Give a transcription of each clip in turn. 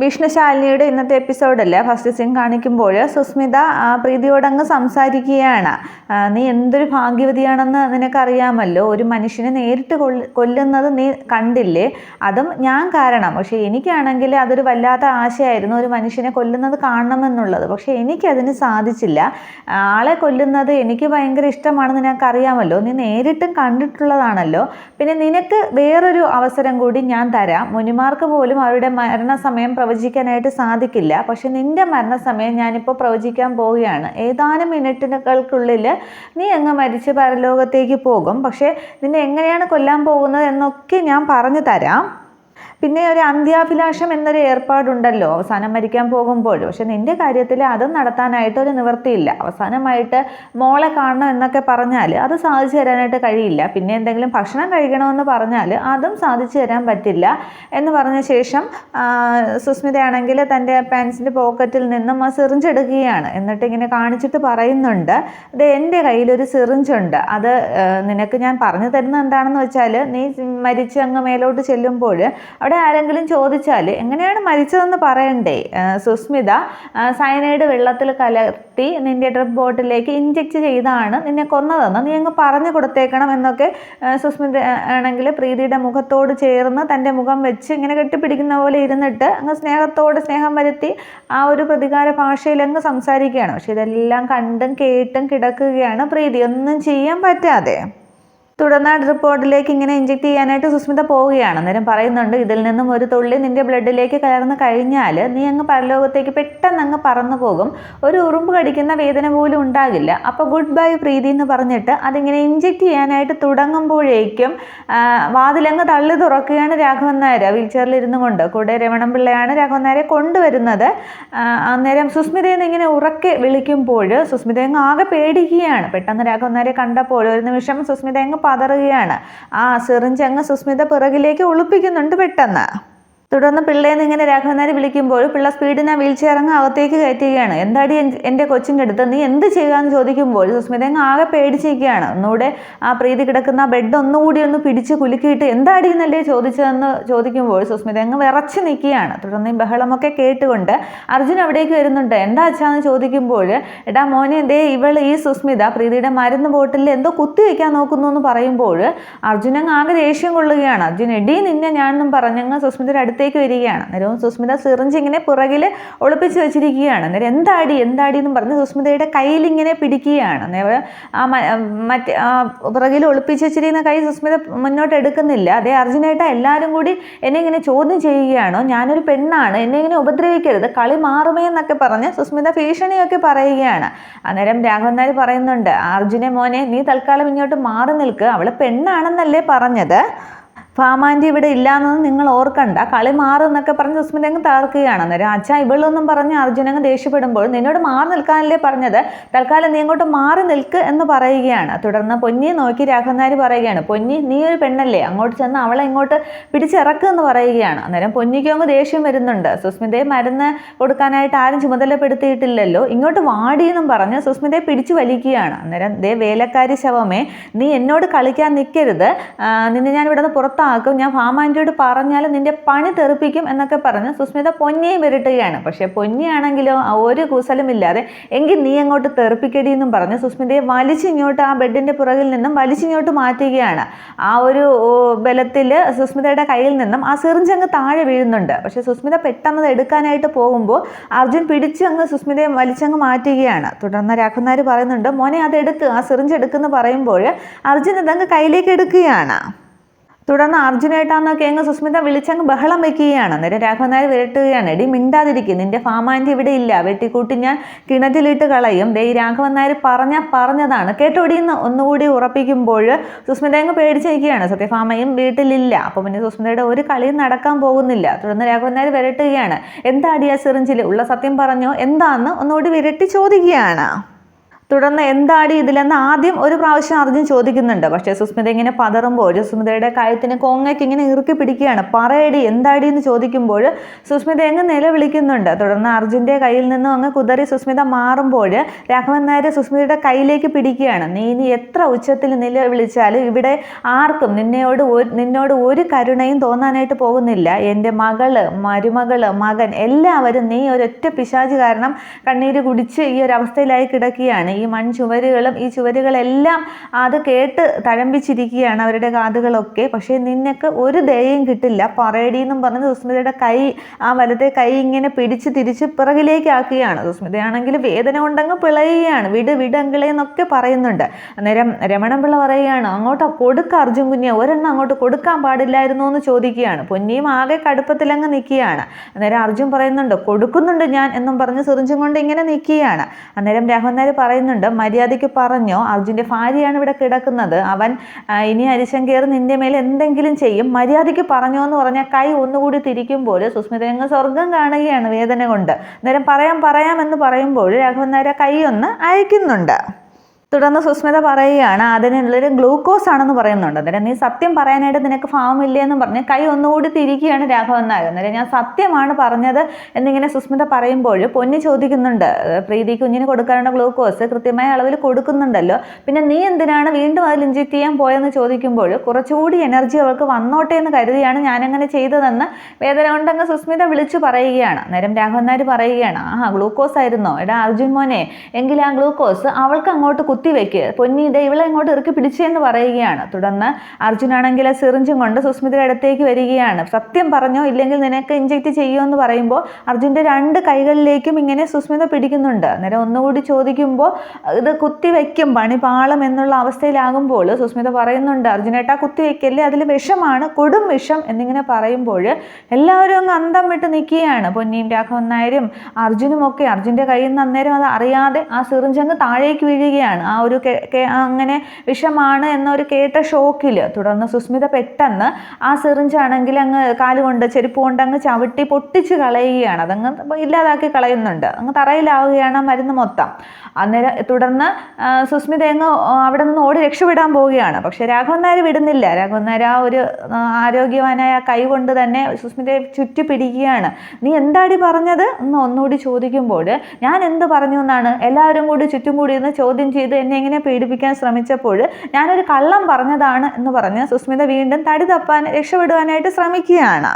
ഭീഷ്ണശാലിനിയുടെ ഇന്നത്തെ എപ്പിസോഡല്ലേ? First scene കാണിക്കുമ്പോൾ സുസ്മിത പ്രീതിയോടങ്ങ് സംസാരിക്കുകയാണ്. നീ എന്തൊരു ഭാഗ്യവതിയാണെന്ന് നിനക്കറിയാമല്ലോ. ഒരു മനുഷ്യനെ നേരിട്ട് കൊല്ല കൊല്ലുന്നത് നീ കണ്ടില്ലേ? അതും ഞാൻ കാരണം. പക്ഷേ എനിക്കാണെങ്കിൽ അതൊരു വല്ലാത്ത ആശയായിരുന്നു ഒരു മനുഷ്യനെ കൊല്ലുന്നത് കാണണമെന്നുള്ളത്. പക്ഷേ എനിക്കതിന് സാധിച്ചില്ല. ആളെ കൊല്ലുന്നത് എനിക്ക് ഭയങ്കര ഇഷ്ടമാണെന്ന് നിനക്കറിയാമല്ലോ. നീ നേരിട്ടും കണ്ടിട്ടുള്ളതാണല്ലോ. പിന്നെ നിനക്ക് വേറൊരു അവസരം കൂടി ഞാൻ തരാം. മുനിമാർക്ക് പോലും അവരുടെ മരണസമയം പ്രവചിക്കാനായിട്ട് സാധിക്കില്ല. പക്ഷെ നിന്റെ മരണസമയം ഞാനിപ്പോൾ പ്രവചിക്കാൻ പോവുകയാണ്. ഏതാനും മിനിറ്റുകൾക്കുള്ളിൽ നീ അങ്ങ് മരിച്ച് പരലോകത്തേക്ക് പോകും. പക്ഷേ നിന്നെ എങ്ങനെയാണ് കൊല്ലാൻ പോകുന്നത് എന്നൊക്കെ ഞാൻ പറഞ്ഞു തരാം. പിന്നെ ഒരു അന്ത്യാഭിലാഷം എന്നൊരു ഏർപ്പാടുണ്ടല്ലോ അവസാനം മരിക്കാൻ പോകുമ്പോൾ. പക്ഷെ നിന്റെ കാര്യത്തിൽ അത് നടത്താനായിട്ട് ഒരു നിവൃത്തിയില്ല. അവസാനമായിട്ട് മോളെ കാണണം എന്നൊക്കെ പറഞ്ഞാൽ അത് സാധിച്ചു തരാനായിട്ട് കഴിയില്ല. പിന്നെ എന്തെങ്കിലും ഭക്ഷണം കഴിക്കണമെന്ന് പറഞ്ഞാൽ അതും സാധിച്ചു തരാൻ പറ്റില്ല എന്ന് പറഞ്ഞ ശേഷം സുസ്മിതയാണെങ്കിൽ തന്റെ പാൻസിന്റെ പോക്കറ്റിൽ നിന്നും ആ സിറിഞ്ച് എടുക്കുകയാണ്. എന്നിട്ട് ഇങ്ങനെ കാണിച്ചിട്ട് പറയുന്നുണ്ട് ഇത് എന്റെ കയ്യിലൊരു സിറിഞ്ചുണ്ട്. അത് നിനക്ക് ഞാൻ പറഞ്ഞു തരുന്നത് എന്താണെന്ന് വെച്ചാൽ നീ മരിച്ച് അങ്ങ് മേലോട്ട് ചെല്ലുമ്പോൾ അവിടെ ആരെങ്കിലും ചോദിച്ചാൽ എങ്ങനെയാണ് മരിച്ചതെന്ന് പറയണ്ടേ? സുസ്മിത സയനൈഡ് വെള്ളത്തിൽ കലർത്തി നിന്റെ ഡ്രിപ്പ് ബോട്ടിലേക്ക് ഇഞ്ചെക്ട് ചെയ്താണ് നിന്നെ കൊന്നതെന്ന് നീ അങ്ങ് പറഞ്ഞു കൊടുത്തേക്കണം എന്നൊക്കെ സുസ്മിത ആണെങ്കിൽ പ്രീതിയുടെ മുഖത്തോട് ചേർന്ന് തന്റെ മുഖം വെച്ച് ഇങ്ങനെ കെട്ടിപ്പിടിക്കുന്ന പോലെ ഇരുന്നിട്ട് അങ്ങ് സ്നേഹത്തോട് സ്നേഹം വരുത്തി ആ ഒരു പ്രതികാര ഭാഷയിൽ അങ്ങ് സംസാരിക്കുകയാണ്. പക്ഷെ ഇതെല്ലാം കണ്ടും കേട്ടും കിടക്കുകയാണ് പ്രീതി. ഒന്നും ചെയ്യാൻ പറ്റാതെ. തുടർന്ന് റിപ്പോർട്ടിലേക്ക് ഇങ്ങനെ ഇഞ്ചെക്ട് ചെയ്യാനായിട്ട് സുസ്മിത പോവുകയാണ്. അന്നേരം പറയുന്നുണ്ട് ഇതിൽ നിന്നും ഒരു തുള്ളി നിന്റെ ബ്ലഡിലേക്ക് കയറുന്ന കഴിഞ്ഞാൽ നീ അങ്ങ് പരലോകത്തേക്ക് പെട്ടെന്ന് അങ്ങ് പറന്നു പോകും. ഒരു ഉറുമ്പ് കടിക്കുന്ന വേദന പോലും ഉണ്ടാകില്ല. അപ്പോൾ ഗുഡ് ബൈ പ്രീതി എന്ന് പറഞ്ഞിട്ട് അതിങ്ങനെ ഇഞ്ചെക്ട് ചെയ്യാനായിട്ട് തുടങ്ങുമ്പോഴേക്കും വാതിലങ്ങ് തള്ളി തുറക്കുകയാണ് രാഘവൻ നായർ. വീൽ ചെയറിൽ ഇരുന്നു കൊണ്ട് കൂടെ രമണൻ പിള്ളയാണ് രാഘവൻ നായരെ കൊണ്ടുവരുന്നത്. അന്നേരം സുസ്മിതയെന്ന് ഇങ്ങനെ ഉറക്കെ വിളിക്കുമ്പോൾ സുസ്മിത അങ്ങ് ആകെ പേടിക്കുകയാണ്. പെട്ടെന്ന് രാഘവൻ നായരെ കണ്ടപ്പോൾ ഒരു നിമിഷം സുസ്മിത അങ്ങ് പതറുകയാണ്. ആ സിറിഞ്ച് അങ്ങ് സുസ്മിത പിറകിലേക്ക് ഒളിപ്പിക്കുന്നുണ്ട് പെട്ടെന്ന്. തുടർന്ന് പിള്ളേന്ന് ഇങ്ങനെ രാഘവനാരി വിളിക്കുമ്പോൾ പിള്ള സ്പീഡിന് വീൽ ചെയർ അങ്ങ് അകത്തേക്ക് കയറ്റുകയാണ്. എന്താടി എന്റെ കൊച്ചിന്റെ അടുത്ത്? നീ എന്ത് ചെയ്യുകയെന്ന് ചോദിക്കുമ്പോൾ സുസ്മിത അങ്ങ് ആകെ പേടിച്ചിരിക്കുകയാണ്. ഒന്നുകൂടെ ആ പ്രീതി കിടക്കുന്ന ബെഡ് ഒന്നുകൂടി ഒന്ന് പിടിച്ച് കുലുക്കിയിട്ട് എന്താടി എന്നല്ലേ ചോദിച്ചതെന്ന് ചോദിക്കുമ്പോൾ സുസ്മിത അങ്ങ് വിറച്ച് നിൽക്കുകയാണ്. തുടർന്ന് ഈ ബഹളമൊക്കെ കേട്ടുകൊണ്ട് അർജുൻ അവിടേക്ക് വരുന്നുണ്ട്. എന്താ അച്ഛാന്ന് ചോദിക്കുമ്പോൾ എടാ മോനെ ദേ ഇവൾ ഈ സുസ്മിത പ്രീതിയുടെ മരുന്ന് ബോട്ടിൽ എന്തോ കുത്തി വയ്ക്കാൻ നോക്കുന്നു എന്ന് പറയുമ്പോൾ അർജുൻ അങ്ങ് ആകെ ദേഷ്യം കൊള്ളുകയാണ്. അർജുൻ എടി നിന്നെ ഞാനെന്നും പറഞ്ഞങ്ങ് സുസ്മിതയുടെ അടുത്തേക്ക് വരികയാണ്. അന്നേരവും സുസ്മിത സിറിഞ്ച് ഇങ്ങനെ പുറകിൽ ഒളിപ്പിച്ച് വെച്ചിരിക്കുകയാണ്. അന്നേരം എന്താടി എന്താടി എന്ന് പറഞ്ഞ് സുസ്മിതയുടെ കയ്യിൽ ഇങ്ങനെ പിടിക്കുകയാണ്. അന്നേരം ആ മറ്റേ ആ പുറകിൽ ഒളിപ്പിച്ച് വെച്ചിരിക്കുന്ന കൈ സുസ്മിത മുന്നോട്ട് എടുക്കുന്നില്ല. അതേ അർജുനായിട്ട് എല്ലാവരും കൂടി എന്നെ ഇങ്ങനെ ചോദ്യം ചെയ്യുകയാണോ? ഞാനൊരു പെണ്ണാണ്. എന്നെ ഇങ്ങനെ ഉപദ്രവിക്കരുത്. കളി മാറുമേ എന്നൊക്കെ പറഞ്ഞ് സുസ്മിത ഭീഷണിയൊക്കെ പറയുകയാണ്. അന്നേരം രാഘവൻ നായർ പറയുന്നുണ്ട് അർജുനെ മോനെ നീ തൽക്കാലം ഇങ്ങോട്ട് മാറി നിൽക്കുക അവൾ പെണ്ണാണെന്നല്ലേ പറഞ്ഞത്? ഫാമാന്റി ഇവിടെ ഇല്ലാന്നത് നിങ്ങൾ ഓർക്കണ്ട. കളി മാറുന്നൊക്കെ പറഞ്ഞ് സുസ്മിത അങ്ങ് തകർക്കുകയാണ്. അന്നേരം അച്ഛാ ഇവളൊന്നും പറഞ്ഞ് അർജുൻ അങ്ങ് ദേഷ്യപ്പെടുമ്പോൾ നിന്നോട് മാറി നിൽക്കാനല്ലേ പറഞ്ഞത്? തൽക്കാലം നീ അങ്ങോട്ട് മാറി നിൽക്ക് എന്ന് പറയുകയാണ്. തുടർന്ന് പൊന്നിയെ നോക്കി രാഘവനാരി പറയുകയാണ് പൊന്നി നീ ഒരു പെണ്ണല്ലേ? അങ്ങോട്ട് ചെന്ന് അവളെ ഇങ്ങോട്ട് പിടിച്ചിറക്കുക എന്ന് പറയുകയാണ്. അന്നേരം പൊന്നിക്കും അങ്ങ് ദേഷ്യം വരുന്നുണ്ട്. സുസ്മിതയെ മരുന്ന് കൊടുക്കാനായിട്ട് ആരും ചുമതലപ്പെടുത്തിയിട്ടില്ലല്ലോ. ഇങ്ങോട്ട് വാടിയെന്നും പറഞ്ഞ് സുസ്മിതയെ പിടിച്ചു വലിക്കുകയാണ്. അന്നേരം ദേ വേലക്കാരി ശവമേ നീ എന്നോട് കളിക്കാൻ നിൽക്കരുത് നിന്നെ ഞാൻ ഇവിടെ നിന്ന് പുറത്താക്കും ഞാൻ ഫാമാന്റിയോട് പറഞ്ഞാൽ നിന്റെ പണി തെറിപ്പിക്കും എന്നൊക്കെ പറഞ്ഞ് സുസ്മിത പൊന്നിയെ വിരട്ടുകയാണ് പക്ഷേ പൊന്നിയാണെങ്കിലോ ഒരു കുസലുമില്ലാതെ എങ്കിൽ നീ അങ്ങോട്ട് തെറിപ്പിക്കടി എന്നും പറഞ്ഞ് സുസ്മിതയെ വലിച്ചിങ്ങോട്ട് ആ ബെഡിന്റെ പുറകിൽ നിന്നും വലിച്ചിങ്ങോട്ട് മാറ്റുകയാണ്. ആ ഒരു ബലത്തിൽ സുസ്മിതയുടെ കയ്യിൽ നിന്നും ആ സിറിഞ്ചങ്ങ് താഴെ വീഴുന്നുണ്ട്. പക്ഷേ സുസ്മിത പെട്ടെന്ന് എടുക്കാനായിട്ട് പോകുമ്പോൾ അർജുൻ പിടിച്ച് അങ്ങ് സുസ്മിതയെ വലിച്ചങ്ങ് മാറ്റുകയാണ്. തുടർന്ന് രാഘവനാർ പറയുന്നുണ്ട് മോനെ അത് എടുക്ക് ആ സിറിഞ്ച് എടുക്കുമെന്ന് പറയുമ്പോൾ അർജുൻ അതങ്ങ് കയ്യിലേക്ക് എടുക്കുകയാണ്. തുടർന്ന് അർജുനേട്ടാന്നൊക്കെ കേങ്ങ് സുസ്മിത വിളിച്ചങ്ങ് ബഹളം വെക്കുകയാണ്. അന്നേരം രാഘവൻ നായർ വിരട്ടുകയാണ്. എടി മിണ്ടാതിരിക്കും. നിന്റെ ഫാമാന്റെ ഇവിടെ ഇല്ല. വെട്ടിക്കൂട്ടി ഞാൻ കിണറ്റിലിട്ട് കളയും. ദേ ഈ രാഘവൻ നായർ പറഞ്ഞ പറഞ്ഞതാണ്. കേട്ടോടിയെന്ന് ഒന്നുകൂടി ഉറപ്പിക്കുമ്പോൾ സുസ്മിത അങ്ങ് പേടിച്ചിരിക്കുകയാണ്. സത്യഭാമയും വീട്ടിലില്ല. അപ്പോൾ പിന്നെ സുസ്മിതയുടെ ഒരു കളിയും നടക്കാൻ പോകുന്നില്ല. തുടർന്ന് രാഘവൻ നായർ വിരട്ടുകയാണ്. എന്താ അടിയാ സിറിഞ്ചിൽ ഉള്ള സത്യം പറഞ്ഞോ? എന്താന്ന് ഒന്നുകൂടി വിരട്ടി ചോദിക്കുകയാണ്. തുടർന്ന് എന്താടി ഇതിലെന്ന് ആദ്യം ഒരു പ്രാവശ്യം അർജുൻ ചോദിക്കുന്നുണ്ട്. പക്ഷേ സുസ്മിത ഇങ്ങനെ പതറുമ്പോൾ സുസ്മിതയുടെ കയത്തിന് കോങ്ങയ്ക്ക് ഇങ്ങനെ ഇറുക്കി പിടിക്കുകയാണ്. പറയടി എന്താടി എന്ന് ചോദിക്കുമ്പോൾ സുസ്മിത അങ്ങ് നിലവിളിക്കുന്നുണ്ട്. തുടർന്ന് അർജുന്റെ കയ്യിൽ നിന്നും അങ്ങ് കുതറി സുസ്മിത മാറുമ്പോൾ രാഘവൻ നായർ സുസ്മിതയുടെ കയ്യിലേക്ക് പിടിക്കുകയാണ്. നീ ഇനി എത്ര ഉച്ചത്തിൽ നിലവിളിച്ചാലും ഇവിടെ ആർക്കും നിന്നോട് നിന്നോട് ഒരു കരുണയും തോന്നാനായിട്ട് പോകുന്നില്ല. എന്റെ മകൾ മരുമകൾ മകൻ എല്ലാവരും നീ ഒരൊറ്റ പിശാച് കാരണം കണ്ണീര് കുടിച്ച് ഈ ഒരു അവസ്ഥയിലായി കിടക്കുകയാണ്. ഈ മൺചുവരുകളും ഈ ചുവരുകളെല്ലാം അത് കേട്ട് തഴമ്പിച്ചിരിക്കുകയാണ് അവരുടെ കാതുകളൊക്കെ. പക്ഷേ നിന്നൊക്കെ ഒരു ദയയും കിട്ടില്ല. പറയടി എന്നും പറഞ്ഞ് സുസ്മിതയുടെ കൈ ആ വലത്തെ കൈ ഇങ്ങനെ പിടിച്ച് തിരിച്ച് പിറകിലേക്കാക്കുകയാണ് സുസ്മിതയാണെങ്കിൽ വേദന കൊണ്ടങ്ങ് പിളയുകയാണ്. വിട് വിട് പറയുന്നുണ്ട്. അന്നേരം രമണൻ പിള്ള പറയുകയാണ് അങ്ങോട്ട് കൊടുക്ക അർജുൻ കുഞ്ഞ്. ഒരെണ്ണം അങ്ങോട്ട് കൊടുക്കാൻ പാടില്ലായിരുന്നു എന്ന് ചോദിക്കുകയാണ്. പൊന്നിയും ആകെ കടുപ്പത്തിലങ്ങ് നിൽക്കുകയാണ്. അന്നേരം അർജുൻ പറയുന്നുണ്ട് കൊടുക്കുന്നുണ്ട് ഞാൻ എന്നും പറഞ്ഞ് സിറിഞ്ചും കൊണ്ട് ഇങ്ങനെ നിൽക്കുകയാണ്. അന്നേരം രാഹുൽ നായർ പറയുന്നുണ്ട് മര്യാദയ്ക്ക് പറഞ്ഞോ അർജുന്റെ ഭാര്യയാണ് ഇവിടെ കിടക്കുന്നത് അവൻ ഇനി അരിശം കയറി നിന്റെ മേൽ എന്തെങ്കിലും ചെയ്യും മര്യാദയ്ക്ക് പറഞ്ഞോ എന്ന് പറഞ്ഞാൽ കൈ ഒന്നുകൂടി തിരിക്കുമ്പോൾ സുസ്മിത അങ്ങ് സ്വർഗം കാണുകയാണ് വേദന കൊണ്ട്. നേരം പറയാം പറയാം എന്ന് പറയുമ്പോൾ രാഘവൻ നായർ കൈ ഒന്ന് അയക്കുന്നുണ്ട്. തുടർന്ന് സുസ്മിത പറയുകയാണ് അതിനുള്ളൊരു ഗ്ലൂക്കോസ് ആണെന്ന് പറയുന്നുണ്ട്. അന്നേരം നീ സത്യം പറയാനായിട്ട് നിനക്ക് ഫാമില്ലേ എന്ന് പറഞ്ഞ് കൈ ഒന്നുകൂടി തിരിക്കുകയാണ് രാഘവൻ നായർ. അന്നേരം ഞാൻ സത്യമാണ് പറഞ്ഞത് എന്നിങ്ങനെ സുസ്മിത പറയുമ്പോൾ പൊന്നി ചോദിക്കുന്നുണ്ട് പ്രീതി കുഞ്ഞിന് കൊടുക്കാനുള്ള ഗ്ലൂക്കോസ് കൃത്യമായ അളവിൽ കൊടുക്കുന്നുണ്ടല്ലോ. പിന്നെ നീ എന്തിനാണ് വീണ്ടും അതിൽ ഇഞ്ചക്ട് ചെയ്യാൻ പോയെന്ന് ചോദിക്കുമ്പോൾ കുറച്ചുകൂടി എനർജി അവൾക്ക് വന്നോട്ടെ എന്ന് കരുതിയാണ് ഞാനങ്ങനെ ചെയ്തതെന്ന് വേദന കൊണ്ടങ്ങ് സുസ്മിത വിളിച്ചു പറയുകയാണ്. അന്നേരം രാഘവൻ നായർ പറയുകയാണ് ആ ഗ്ലൂക്കോസ് ആയിരുന്നോ? എടാ അർജുൻ മോനെ എങ്കിൽ ആ ഗ്ലൂക്കോസ്? അവൾക്ക് അങ്ങോട്ട് കുത്തിവെക്ക്. പൊന്നി ഇതേ ഇവളെ ഇങ്ങോട്ട് ഇറുക്കി പിടിച്ചെന്ന് പറയുകയാണ്. തുടർന്ന് അർജുനാണെങ്കിൽ സിറിഞ്ചും കൊണ്ട് സുസ്മിതയുടെ അടുത്തേക്ക് വരികയാണ്. സത്യം പറഞ്ഞോ ഇല്ലെങ്കിൽ നിനക്ക് ഇഞ്ചക്ട് ചെയ്യുമോ എന്ന് പറയുമ്പോൾ അർജുന്റെ രണ്ട് കൈകളിലേക്കും ഇങ്ങനെ സുസ്മിത പിടിക്കുന്നുണ്ട്. അന്നേരം ഒന്നുകൂടി ചോദിക്കുമ്പോൾ ഇത് കുത്തിവെക്കും പണി പാളം എന്നുള്ള അവസ്ഥയിലാകുമ്പോൾ സുസ്മിത പറയുന്നുണ്ട് അർജുനേട്ടാ കുത്തിവെക്കല്ലേ? അതിൽ വിഷമാണ് കൊടും വിഷം എന്നിങ്ങനെ പറയുമ്പോൾ എല്ലാവരും അങ്ങ് അന്തം വിട്ട് നിൽക്കുകയാണ്. പൊന്നിയും രാഘവൻ നായരും അർജുനും ഒക്കെ അർജുന്റെ കയ്യിൽ നിന്ന് അന്നേരം അത് അറിയാതെ ആ സിറിഞ്ചങ്ങ് താഴേക്ക് വീഴുകയാണ്. ആ ഒരു അങ്ങനെ വിഷമാണ് എന്നൊരു കേട്ട ഷോക്കിൽ തുടർന്ന് സുസ്മിത പെട്ടെന്ന് ആ സിറിഞ്ചാണെങ്കിൽ അങ്ങ് കാലുകൊണ്ട് ചെരുപ്പ് കൊണ്ട് അങ്ങ് ചവിട്ടി പൊട്ടിച്ച് കളയുകയാണ്. അതങ്ങ് ഇല്ലാതാക്കി കളയുന്നുണ്ട്. അങ്ങ് തറയിലാവുകയാണ് മരുന്ന് മൊത്തം. അന്നേരം തുടർന്ന് സുസ്മിത അങ്ങ് അവിടെ നിന്ന് ഓടി രക്ഷപ്പെടാൻ പോവുകയാണ്. പക്ഷെ രാഘവൻ നായർ വിടുന്നില്ല. രാഘവൻ നായർ ആ ഒരു ആരോഗ്യവാനായ കൈ കൊണ്ട് തന്നെ സുസ്മിതയെ ചുറ്റി പിടിക്കുകയാണ്. നീ എന്താടി പറഞ്ഞത്? എന്ന് ഒന്നുകൂടി ചോദിക്കുമ്പോൾ ഞാൻ എന്ത് പറഞ്ഞു എന്നാണ് എല്ലാവരും കൂടി ചുറ്റും കൂടി ഇരുന്ന് ചോദ്യം ചെയ്ത് എന്നെ ഇങ്ങനെ പീഡിപ്പിക്കാൻ ശ്രമിച്ചപ്പോൾ ഞാനൊരു കള്ളം പറഞ്ഞതാണ് എന്ന് പറഞ്ഞ് സുസ്മിത വീണ്ടും തടി തപ്പാൻ രക്ഷപ്പെടുവാനായിട്ട് ശ്രമിക്കുകയാണ്.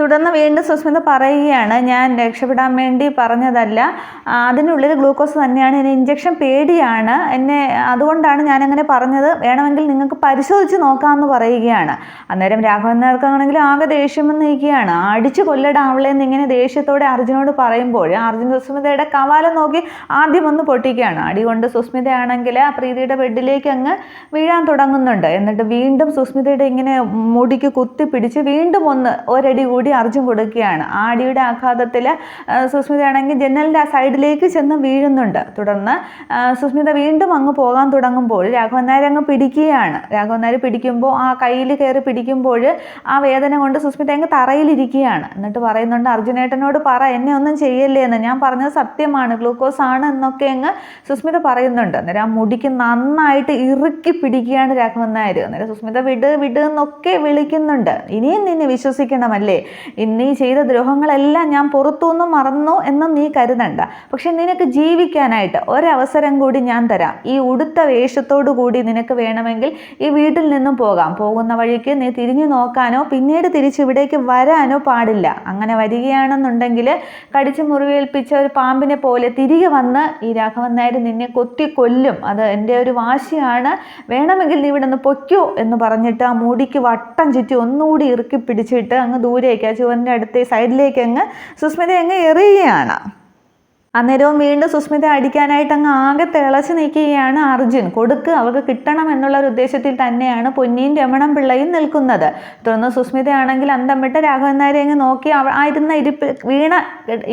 തുടർന്ന് വീണ്ടും സുസ്മിത പറയുകയാണ് ഞാൻ രക്ഷപ്പെടാൻ വേണ്ടി പറഞ്ഞതല്ല. അതിനുള്ളിൽ ഗ്ലൂക്കോസ് തന്നെയാണ് എന്നെ ഇഞ്ചക്ഷൻ പേടിയാണ്. എന്നെ അതുകൊണ്ടാണ് ഞാനങ്ങനെ പറഞ്ഞത്. വേണമെങ്കിൽ നിങ്ങൾക്ക് പരിശോധിച്ച് നോക്കാമെന്ന് പറയുകയാണ്. അന്നേരം രാഘവൻ നേർക്കാണെങ്കിൽ ആകെ ദേഷ്യം നിൽക്കുകയാണ് അടിച്ചു കൊല്ലടാവളെ ഇങ്ങനെ ദേഷ്യത്തോടെ അർജുനോട് പറയുമ്പോൾ അർജുൻ സുസ്മിതയുടെ കവാലം നോക്കി ആദ്യം ഒന്ന് പൊട്ടിക്കുകയാണ്. അടി കൊണ്ട് സുസ്മിതയാണെങ്കിൽ ആ പ്രീതിയുടെ ബെഡിലേക്ക് അങ്ങ് വീഴാൻ തുടങ്ങുന്നുണ്ട്. എന്നിട്ട് വീണ്ടും സുസ്മിതയുടെ ഇങ്ങനെ മുടിക്ക് കുത്തി പിടിച്ച് വീണ്ടും ഒന്ന് ഒരടി കൂടി കൂടി അർജുൻ കൊടുക്കുകയാണ്. ആടിയുടെ അടിയുടെ ആഘാതത്തിൽ സുസ്മിതയാണെങ്കിൽ ജനലിന്റെ ആ സൈഡിലേക്ക് ചെന്ന് വീഴുന്നുണ്ട്. തുടർന്ന് സുസ്മിത വീണ്ടും അങ്ങ് പോകാൻ തുടങ്ങുമ്പോൾ രാഘവൻ നായർ അങ്ങ് പിടിക്കുകയാണ്. രാഘവൻ നായർ പിടിക്കുമ്പോൾ ആ കയ്യിൽ കയറി പിടിക്കുമ്പോൾ ആ വേദന കൊണ്ട് സുസ്മിത അങ്ങ് തറയിലിരിക്കുകയാണ്. എന്നിട്ട് പറയുന്നുണ്ട് അർജുനേട്ടനോട് പറ എന്നെ ഒന്നും ചെയ്യല്ലേ എന്ന്. ഞാൻ പറഞ്ഞത് സത്യമാണ് ഗ്ലൂക്കോസ് ആണ് എന്നൊക്കെ അങ്ങ് സുസ്മിത പറയുന്നുണ്ട്. അന്നേരം ആ മുടിക്ക് നന്നായിട്ട് ഇറുക്കി പിടിക്കുകയാണ് രാഘവൻ നായർ. അന്നേരം സുസ്മിത വിട് വിട് എന്നൊക്കെ വിളിക്കുന്നുണ്ട്. ഇനിയും നിന്നെ വിശ്വസിക്കണമല്ലേ? നീ ചെയ്ത ദ്രോഹങ്ങളെല്ലാം ഞാൻ പുറത്തുനിന്ന് മറന്നു എന്നും നീ കരുതണ്ട. പക്ഷെ നിനക്ക് ജീവിക്കാനായിട്ട് ഒരവസരം കൂടി ഞാൻ തരാം. ഈ ഉടുത്ത വേഷത്തോടു കൂടി നിനക്ക് വേണമെങ്കിൽ ഈ വീട്ടിൽ നിന്നും പോകാം. പോകുന്ന വഴിക്ക് നീ തിരിഞ്ഞു നോക്കാനോ പിന്നീട് തിരിച്ച് ഇവിടേക്ക് വരാനോ പാടില്ല. അങ്ങനെ വരികയാണെന്നുണ്ടെങ്കിൽ കടിച്ചു മുറിവേൽപ്പിച്ച ഒരു പാമ്പിനെ പോലെ തിരികെ വന്ന് ഈ രാഘവൻ നായർ നിന്നെ കൊത്തി കൊല്ലും. അത് എന്റെ ഒരു വാശിയാണ്. വേണമെങ്കിൽ നീ ഇവിടെ നിന്ന് പൊയ്ക്കോ എന്ന് പറഞ്ഞിട്ട് ആ മൂടിക്ക് വട്ടം ചുറ്റി ഒന്നുകൂടി ഇറുക്കി പിടിച്ചിട്ട് അങ്ങ് ദൂരേക്ക് ആ ചുവന്റെ അടുത്ത സൈഡിലേക്ക് അങ്ങ് സുസ്മിത അങ്ങ് എറിയുകയാണ്. അന്നേരവും വീണ്ടും സുസ്മിത അടിക്കാനായിട്ട് അങ്ങ് ആകെ തിളച്ച് നിൽക്കുകയാണ് അർജുൻ. കൊടുക്ക് അവർക്ക് കിട്ടണം എന്നുള്ള ഒരു ഉദ്ദേശത്തിൽ തന്നെയാണ് പൊന്നിയും രമണം പിള്ളയും നിൽക്കുന്നത്. തുടർന്ന് സുസ്മിതയാണെങ്കിൽ അന്തം വിട്ട് രാഘവൻ നായരെ അങ്ങ് നോക്കി ആയിരുന്ന ഇരിപ്പിൽ വീണ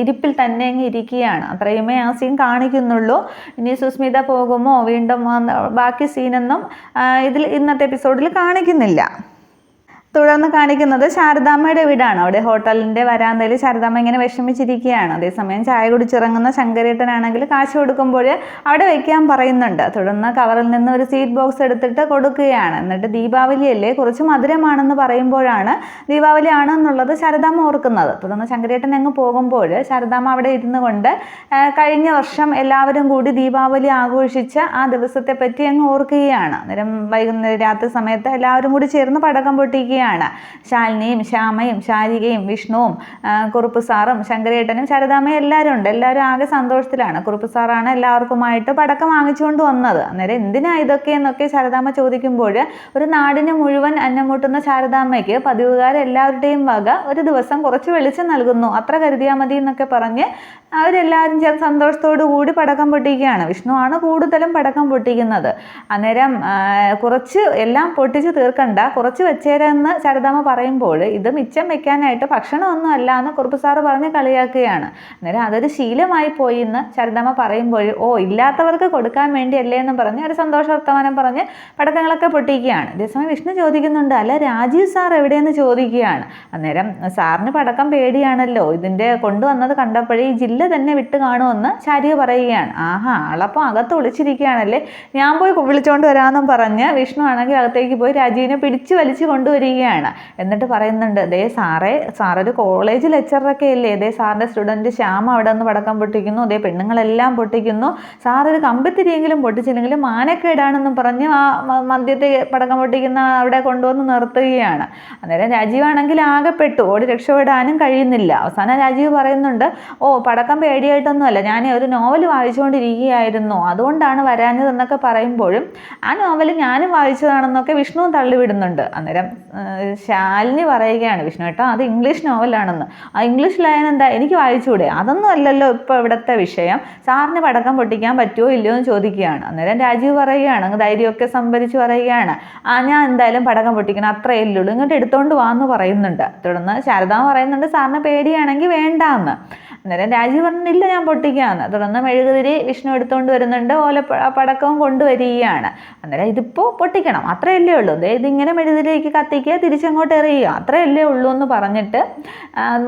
ഇരിപ്പിൽ തന്നെ അങ്ങ് ഇരിക്കുകയാണ്. അത്രയുമേ ആ സീൻ കാണിക്കുന്നുള്ളൂ. ഇനി സുസ്മിത പോകുമോ? വീണ്ടും ബാക്കി സീനൊന്നും ഇതിൽ ഇന്നത്തെ എപ്പിസോഡിൽ കാണിക്കുന്നില്ല. തുടർന്ന് കാണിക്കുന്നത് ശാരദാമ്മയുടെ വീടാണ്. അവിടെ ഹോട്ടലിന്റെ വരാന്തയിൽ ശാരദാമ്മ ഇങ്ങനെ വിഷമിച്ചിരിക്കുകയാണ്. അതേസമയം ചായ കുടിച്ചിറങ്ങുന്ന ശങ്കരേട്ടനാണെങ്കിൽ കാശ് കൊടുക്കുമ്പോൾ അവിടെ വെക്കാൻ പറയുന്നുണ്ട്. തുടർന്ന് കവറിൽ നിന്ന് ഒരു സീറ്റ് ബോക്സ് എടുത്തിട്ട് കൊടുക്കുകയാണ്. എന്നിട്ട് ദീപാവലിയല്ലേ? കുറച്ച് മധുരമാണെന്ന് പറയുമ്പോഴാണ് ദീപാവലി ആണെന്നുള്ളത് ശാരദാമ്മ ഓർക്കുന്നത്. തുടർന്ന് ശങ്കരേട്ടൻ അങ്ങ് പോകുമ്പോൾ ശാരദാമ്മ അവിടെ ഇരുന്നു കൊണ്ട് കഴിഞ്ഞ വർഷം എല്ലാവരും കൂടി ദീപാവലി ആഘോഷിച്ച ആ ദിവസത്തെ പറ്റി അങ്ങ് ഓർക്കുകയാണ്. അന്നേരം വൈകുന്നേരം രാത്രി സമയത്ത് എല്ലാവരും കൂടി ചേർന്ന് പടക്കം പൊട്ടിക്കുകയാണ്. ശാലിനിയും ശ്യാമയും ശാരികയും വിഷ്ണുവും കുറുപ്പ് സാറും ശങ്കരേട്ടനും ശരദാമയും എല്ലാവരും ഉണ്ട്. എല്ലാവരും ആകെ സന്തോഷത്തിലാണ്. കുറുപ്പ് സാറാണ് എല്ലാവർക്കുമായിട്ട് പടക്കം വാങ്ങിച്ചുകൊണ്ട് വന്നത്. അന്നേരം എന്തിനാ ഇതൊക്കെ എന്നൊക്കെ ശാരദാമ്മ ചോദിക്കുമ്പോൾ ഒരു നാടിന് മുഴുവൻ അന്നമൂട്ടുന്ന ശാരദാമ്മയ്ക്ക് പതിവുകാരെല്ലാവരുടെയും വക ഒരു ദിവസം കുറച്ച് വെളിച്ചം നൽകുന്നു. അത്ര കരുതിയാൽ മതി എന്നൊക്കെ പറഞ്ഞ് അവരെല്ലാവരും ചേർന്ന് സന്തോഷത്തോടു കൂടി പടക്കം പൊട്ടിക്കുകയാണ്. വിഷ്ണുവാണ് കൂടുതലും പടക്കം പൊട്ടിക്കുന്നത്. അന്നേരം കുറച്ച് എല്ലാം പൊട്ടിച്ച് തീർക്കണ്ട കുറച്ച് വെച്ചേരെന്ന് ശാരദാമ്മ പറയുമ്പോൾ ഇത് മിച്ചം വെക്കാനായിട്ട് ഭക്ഷണമൊന്നും അല്ല എന്ന് കുറുപ്പ് സാറ് പറഞ്ഞ് കളിയാക്കുകയാണ്. അന്നേരം അതൊരു ശീലമായി പോയി എന്ന് ശാരദാമ്മ പറയുമ്പോൾ ഓ ഇല്ലാത്തവർക്ക് കൊടുക്കാൻ വേണ്ടിയല്ലേ എന്ന് പറഞ്ഞ് ഒരു സന്തോഷ വർത്തമാനം പറഞ്ഞ് പടക്കങ്ങളൊക്കെ പൊട്ടിക്കുകയാണ്. അതേസമയം വിഷ്ണു ചോദിക്കുന്നുണ്ട് അല്ല രാജീവ് സാർ എവിടെയെന്ന് ചോദിക്കുകയാണ്? അന്നേരം സാറിന് പടക്കം പേടിയാണല്ലോ. ഇതിന്റെ കൊണ്ടുവന്നത് കണ്ടപ്പോഴേ ഈ ജില്ല തന്നെ വിട്ട് കാണുമെന്ന് ശാരിക പറയുകയാണ്. ആഹാ ആളപ്പം അകത്ത് ഒളിച്ചിരിക്കുകയാണല്ലേ. ഞാൻ പോയി വിളിച്ചുകൊണ്ട് വരാമെന്നും പറഞ്ഞ് വിഷ്ണു ആണെങ്കിൽ അകത്തേക്ക് പോയി രാജീവിനെ പിടിച്ചു വലിച്ചു കൊണ്ടുവരികയാണ്. എന്നിട്ട് പറയുന്നുണ്ട് ദേ സാറേ സാറൊരു കോളേജ് ലെക്ചറൊക്കെ അല്ലേ ദേ സാറിന്റെ സ്റ്റുഡന്റ് ശ്യാമ അവിടെ നിന്ന് പടക്കം പൊട്ടിക്കുന്നു. അതേ പെണ്ണുങ്ങളെല്ലാം പൊട്ടിക്കുന്നു. സാറൊരു കമ്പിത്തിരിയെങ്കിലും പൊട്ടിച്ചില്ലെങ്കിലും മാനക്കേടാണെന്നും പറഞ്ഞ് ആ മദ്യത്തെ പടക്കം പൊട്ടിക്കുന്ന അവിടെ കൊണ്ടുവന്ന് നിർത്തുകയാണ്. അന്നേരം രാജീവാണെങ്കിൽ ആകെപ്പെട്ടു. ഓടി രക്ഷപ്പെടാനും കഴിയുന്നില്ല. അവസാനം രാജീവ് പറയുന്നുണ്ട് ഓ പടക്കം പേടിയായിട്ടൊന്നുമല്ല. ഞാൻ ഒരു നോവൽ വായിച്ചുകൊണ്ടിരിക്കുകയായിരുന്നു. അതുകൊണ്ടാണ് വരാഞ്ഞതെന്നൊക്കെ പറയുമ്പോഴും ആ നോവൽ ഞാനും വായിച്ചതാണെന്നൊക്കെ വിഷ്ണു തള്ളിവിടുന്നുണ്ട്. അന്നേരം ശാലിനി പറയുകയാണ് വിഷ്ണു കേട്ടോ അത് ഇംഗ്ലീഷ് നോവലാണെന്ന് ആ ഇംഗ്ലീഷ് ലൈൻ എന്താ? എനിക്ക് വായിച്ചുകൂടെ? അതൊന്നും അല്ലല്ലോ ഇപ്പോൾ ഇവിടുത്തെ വിഷയം. സാറിന് പടക്കം പൊട്ടിക്കാൻ പറ്റുമോ ഇല്ലയോ എന്ന് ചോദിക്കുകയാണ്. അന്നേരം രാജീവ് പറയുകയാണ് അങ്ങ് ധൈര്യമൊക്കെ സംഭരിച്ച് പറയുകയാണ്. ആ ഞാൻ എന്തായാലും പടക്കം പൊട്ടിക്കണം അത്രയേ ഉള്ളൂ ഇങ്ങോട്ട് എടുത്തോണ്ട് വാന്ന് പറയുന്നുണ്ട്. തുടർന്ന് ശാരദ പറയുന്നുണ്ട് സാറിന് പേടിയാണെങ്കിൽ വേണ്ട എന്ന് അന്നേരം രാജീവ് പറഞ്ഞില്ല ഞാൻ പൊട്ടിക്കാന്ന്. തുടർന്ന് മെഴുകുതിരി വിഷ്ണു എടുത്തുകൊണ്ട് വരുന്നുണ്ട് ഓല പടക്കവും കൊണ്ടുവരികയാണ്. അന്നേരം ഇതിപ്പോൾ പൊട്ടിക്കണം അത്രയല്ലേ ഉള്ളൂ. ഇതിങ്ങനെ മെഴുകുതിരിക്ക് കത്തിക്കുക തിരിച്ചങ്ങോട്ട് എറിയുക അത്രയല്ലേ ഉള്ളൂ എന്ന് പറഞ്ഞിട്ട്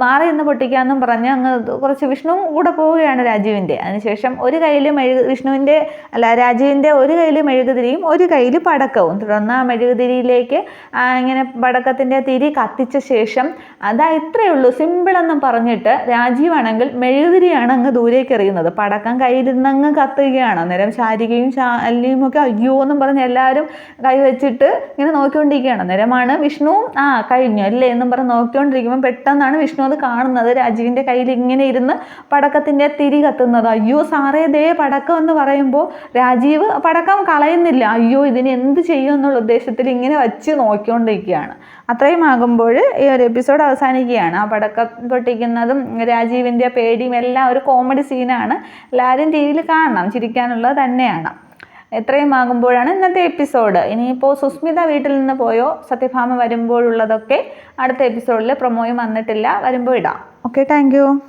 മാറി നിന്ന് പൊട്ടിക്കാമെന്നും പറഞ്ഞ് അങ്ങ് കുറച്ച് വിഷ്ണു കൂടെ പോവുകയാണ് രാജീവിന്റെ. അതിനുശേഷം ഒരു കയ്യിൽ മെഴുകു വിഷ്ണുവിന്റെ അല്ല രാജീവിന്റെ ഒരു കയ്യിൽ മെഴുകുതിരിയും ഒരു കയ്യിൽ പടക്കവും. തുടർന്ന് ആ മെഴുകുതിരിയിലേക്ക് ഇങ്ങനെ പടക്കത്തിന്റെ തിരി കത്തിച്ച ശേഷം അതാ ഇത്രയേ ഉള്ളൂ. സിമ്പിളെന്നും പറഞ്ഞിട്ട് രാജീവാണെങ്കിൽ മെഴുകുതിരിയാണ് അങ്ങ് ദൂരേക്ക് എറിയുന്നത്. പടക്കം കയ്യിലിരുന്ന് അങ്ങ് കത്തുകയാണ്. അന്നേരം ശാരികയും ശാലിയും ഒക്കെ അയ്യോ എന്നും പറഞ്ഞ് എല്ലാവരും കൈ വെച്ചിട്ട് ഇങ്ങനെ നോക്കിക്കൊണ്ടിരിക്കുകയാണ്. അന്നേരമാണ് വിഷ്ണുവും ആ കഴിഞ്ഞു അല്ലേ എന്നും പറഞ്ഞ് നോക്കിക്കൊണ്ടിരിക്കുമ്പോൾ പെട്ടെന്നാണ് വിഷ്ണു അത് കാണുന്നത്. രാജീവിന്റെ കയ്യിൽ ഇങ്ങനെ ഇരുന്ന് പടക്കത്തിന്റെ തിരി കത്തുന്നത്. അയ്യോ സാറേ ദേ പടക്കം എന്ന് പറയുമ്പോൾ രാജീവ് പടക്കം കളയുന്നില്ല. അയ്യോ ഇതിന് എന്ത് ചെയ്യും എന്നുള്ള ഉദ്ദേശത്തിൽ ഇങ്ങനെ വച്ച് നോക്കിക്കൊണ്ടിരിക്കുകയാണ്. അത്രയും ആകുമ്പോൾ ഈ ഒരു എപ്പിസോഡ് അവസാനിക്കുകയാണ്. ആ പടക്കം പൊട്ടിക്കുന്നതും രാജീവിന്റെ പേടിയും എല്ലാം ഒരു കോമഡി സീനാണ് എല്ലാവരും ടി വിയിൽ കാണണം. ചിരിക്കാനുള്ളത് തന്നെയാണ്. എത്രയും ആകുമ്പോഴാണ് ഇന്നത്തെ എപ്പിസോഡ്. ഇനിയിപ്പോൾ സുസ്മിത വീട്ടിൽ നിന്ന് പോയോ? സത്യഭാമ വരുമ്പോഴുള്ളതൊക്കെ അടുത്ത എപ്പിസോഡിൽ പ്രൊമോയും വന്നിട്ടില്ല. വരുമ്പോൾ ഇടാം. Okay thank